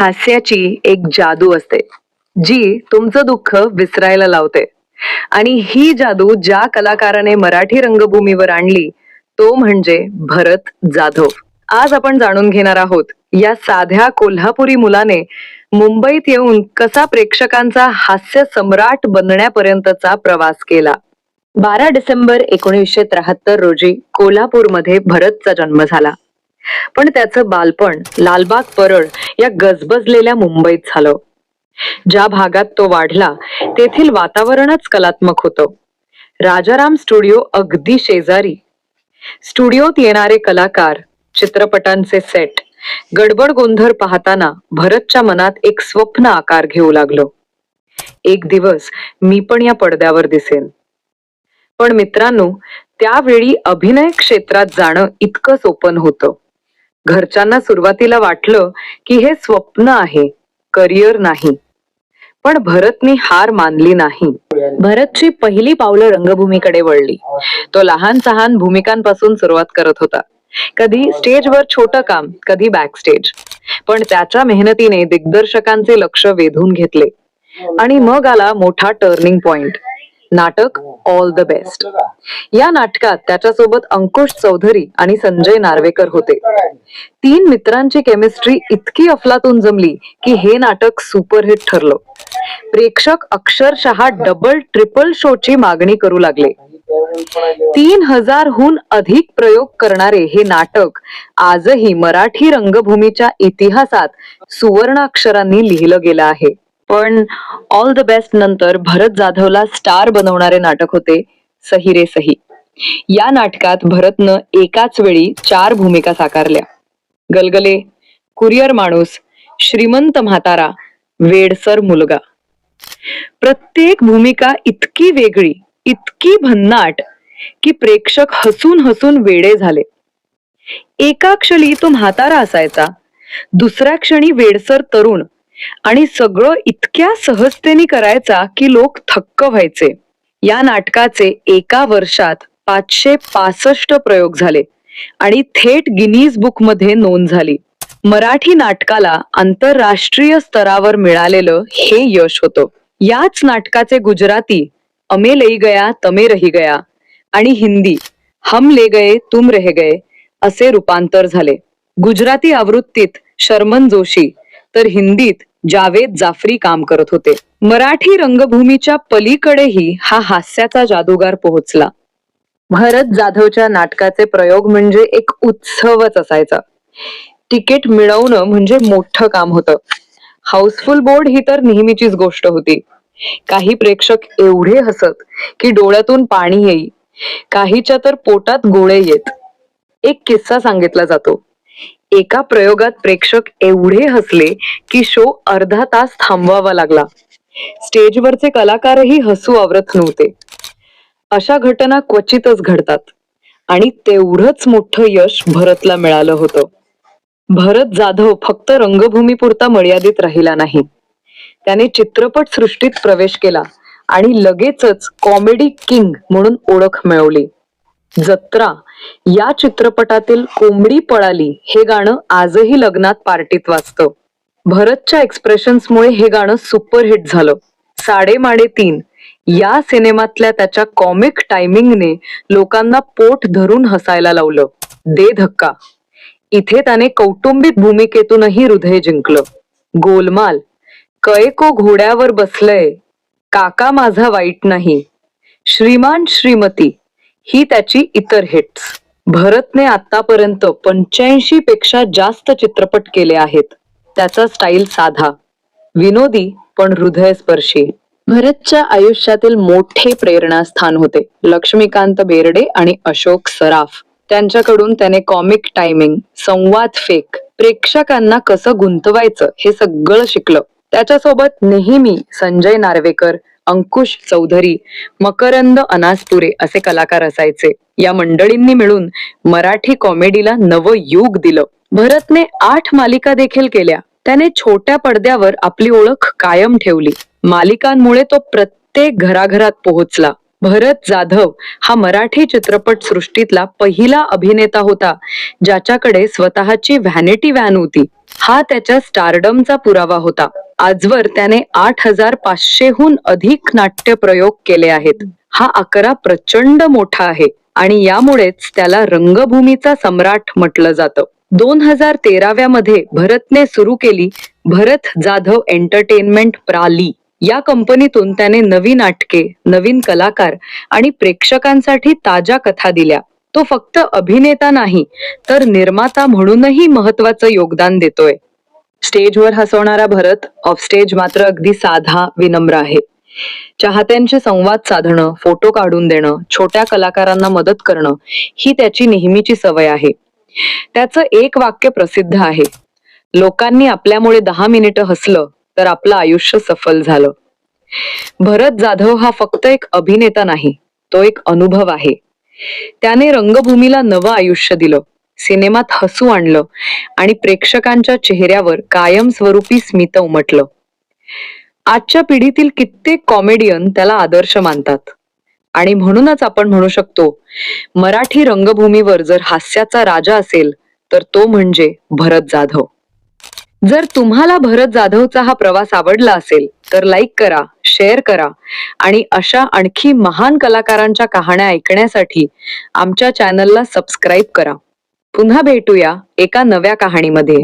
हास्याची एक जादू असते जी तुमचं दुःख विसरायला लावते. आणि ही जादू ज्या कलाकाराने मराठी रंगभूमीवर आणली तो म्हणजे भरत जाधव. आज आपण जाणून घेणार आहोत या साध्या कोल्हापुरी मुलाने मुंबईत येऊन कसा प्रेक्षकांचा हास्य सम्राट बनण्यापर्यंतचा प्रवास केला. बारा डिसेंबर एकोणीसशे त्र्याहत्तर रोजी कोल्हापूरमध्ये भरतचा जन्म झाला. पण त्याचं बालपण लालबाग परळ या गजबजलेल्या मुंबईत झालं. ज्या भागात तो वाढला तेथील वातावरणच कलात्मक होतं. राजाराम स्टुडिओ अगदी शेजारी. स्टुडिओत येणारे कलाकार चित्रपटांचे सेट गडबड गोंधळ पाहताना भरतच्या मनात एक स्वप्न आकार घेऊ लागलो. एक दिवस मी पण या पडद्यावर दिसेन. पण मित्रांनो त्यावेळी अभिनय क्षेत्रात जाणं इतकं सोपं होतं. घरच्यांना सुरुवातीला वाटलं की हे स्वप्न आहे करिअर नाही. पण भरतनी हार मानली नाही. भरतची पहिली पावलं रंगभूमीकडे वळली. तो लहान सहान भूमिकांपासून सुरुवात करत होता. कधी स्टेजवर छोटं काम कधी बॅक स्टेज पण त्याच्या मेहनतीने दिग्दर्शकांचे लक्ष वेधून घेतले. आणि मग आला मोठा टर्निंग पॉइंट नाटक ऑल द बेस्ट या नाटकात त्याच्यासोबत अंकुश चौधरी आणि संजय नार्वेकर होते. तीन मित्रांची केमिस्ट्री इतकी अफलातून जमली की हे नाटक सुपरहिट ठरलं. प्रेक्षक अक्षरशः डबल ट्रिपल शोची मागणी करू लागले. तीन हजारहून अधिक प्रयोग करणारे हे नाटक आजही मराठी रंगभूमीच्या इतिहासात सुवर्णाक्षरांनी लिहिलं गेलं आहे. पण ऑल द बेस्ट नंतर भरत जाधवला स्टार बनवणारे नाटक होते सही रे सही. या नाटकात भरतनं एकाच वेळी चार भूमिका साकारल्या. गलगले कुरिअर माणूस श्रीमंत म्हातारा वेडसर मुलगा. प्रत्येक भूमिका इतकी वेगळी इतकी भन्नाट की प्रेक्षक हसून हसून वेडे झाले. एका क्षणी तो म्हातारा असायचा दुसऱ्या क्षणी वेडसर तरुण आणि सगळं इतक्या सहजतेने करायचा की लोक थक्क व्हायचे. या नाटकाचे एका वर्षात पाचशे पासष्ट प्रयोग झाले आणि थेट गिनीज बुकमध्ये नोंद झाली. मराठी नाटकाला आंतरराष्ट्रीय स्तरावर मिळालेलं हे यश होतं. याच नाटकाचे गुजराती अमे लई गया तमे रही गया आणि हिंदी हम ले गए तुम रह गए असे रूपांतर झाले. गुजराती आवृत्तीत शर्मन जोशी तर हिंदीत जावेद जाफरी काम करत होते. मराठी रंगभूमीच्या पलीकडेही हा हास्याचा जादूगार पोहोचला. भरत जाधवच्या नाटकाचे प्रयोग म्हणजे एक उत्सवच असायचा. तिकीट मिळवणं म्हणजे मोठं काम होतं. हाऊसफुल बोर्ड ही तर नेहमीचीच गोष्ट होती. काही प्रेक्षक एवढे हसत की डोळ्यातून पाणी येई. काहीच्या तर पोटात गोळे येत. एक किस्सा सांगितला जातो. एका प्रयोगात प्रेक्षक एवढे हसले की शो अर्धा तास थांबवावा लागला. स्टेजवरचे कलाकारही हसू आवरत नव्हते. अशा घटना क्वचितच घडतात आणि तेवढंच मोठं यश भरतला मिळालं होतं. भरत जाधव फक्त रंगभूमीपुरता मर्यादित राहिला नाही. त्याने चित्रपट सृष्टीत प्रवेश केला आणि लगेचच कॉमेडी किंग म्हणून ओळख मिळवली. जत्रा या चित्रपटातील कोंबडी पळाली हे गाणं आजही लग्नात पार्टीत वाजतं. भरतच्या एक्सप्रेशन्समुळे हे गाणं सुपरहिट झालं. साडे माडे तीन. या सिनेमातल्या त्याच्या कॉमिक टायमिंगने लोकांना पोट धरून हसायला लावलं. दे धक्का. इथे त्याने कौटुंबिक भूमिकेतूनही हृदय जिंकलं. गोलमाल. कयको घोड्यावर बसलय. काका माझा वाईट नाही. श्रीमान श्रीमती. ही त्याची इतर हिट्स. भरतने आतापर्यंत पंच्याऐंशी पेक्षा जास्त चित्रपट केले आहेत. त्याचा स्टाईल साधा. विनोदी पण हृदयस्पर्शी. भरतच्या आयुष्यातील मोठे प्रेरणास्थान होते. लक्ष्मीकांत बेर्डे आणि अशोक सराफ. त्यांच्याकडून त्याने कॉमिक टायमिंग संवाद फेक प्रेक्षकांना कसं गुंतवायचं हे सगळं शिकलं. त्याच्यासोबत नेहमी संजय नार्वेकर अंकुश चौधरी मकरंद अनासपुरे असे कलाकार असायचे. या मंडळींनी मिळून मराठी कॉमेडीला नवं युग दिलं. भरतने आठ मालिका देखील केल्या. त्याने छोट्या पडद्यावर आपली ओळख कायम ठेवली. मालिकांमुळे तो प्रत्येक घराघरात पोहोचला. भरत जाधव हा मराठी चित्रपट सृष्टीतला पहिला अभिनेता होता ज्याच्याकडे स्वतःची व्हॅनिटी व्हॅन होती. हा त्याच्या स्टारडमचा पुरावा होता. आजवर त्याने आठ हजार पाचशेहून अधिक नाट्य प्रयोग केले आहेत. हा आकडा प्रचंड मोठा आहे आणि यामुळेच त्याला रंगभूमीचा सम्राट म्हटलं जातं. दोन हजार तेराव्या मध्ये भरतने सुरू केली भरत जाधव एंटरटेनमेंट प्राली. या कंपनीतून त्याने नवी नाटके नवीन कलाकार आणि प्रेक्षकांसाठी ताज्या कथा दिल्या. तो फक्त अभिनेता नाही तर निर्माता म्हणूनही महत्वाचं योगदान देतोय. स्टेजवर हसवणारा भरत ऑफ स्टेज मात्र अगदी साधा विनम्र आहे. चाहत्यांशी संवाद साधणं फोटो काढून देणं छोट्या कलाकारांना मदत करणं ही त्याची नेहमीची सवय आहे. त्याचं एक वाक्य प्रसिद्ध आहे. लोकांनी आपल्यामुळे दहा मिनिटं हसलं तर आपलं आयुष्य सफल झालं. भरत जाधव हा फक्त एक अभिनेता नाही तो एक अनुभव आहे. त्याने रंगभूमीला नवं आयुष्य दिलं. सिनेमात हसू आणलं आणि प्रेक्षकांच्या चेहऱ्यावर कायमस्वरूपी स्मित उमटलं. आजच्या पिढीतील कित्येक कॉमेडियन त्याला आदर्श मानतात. आणि म्हणूनच आपण म्हणू शकतो मराठी रंगभूमीवर जर हास्याचा राजा असेल तर तो म्हणजे भरत जाधव. जर तुम्हाला भरत जाधवचा हा प्रवास आवडला असेल तर लाईक करा शेअर करा. आणि अशा आणखी महान कलाकारांच्या कहाण्या ऐकण्यासाठी आमच्या चॅनलला सबस्क्राईब करा. पुन्हा भेटूया एका नव्या कहाणीमध्ये.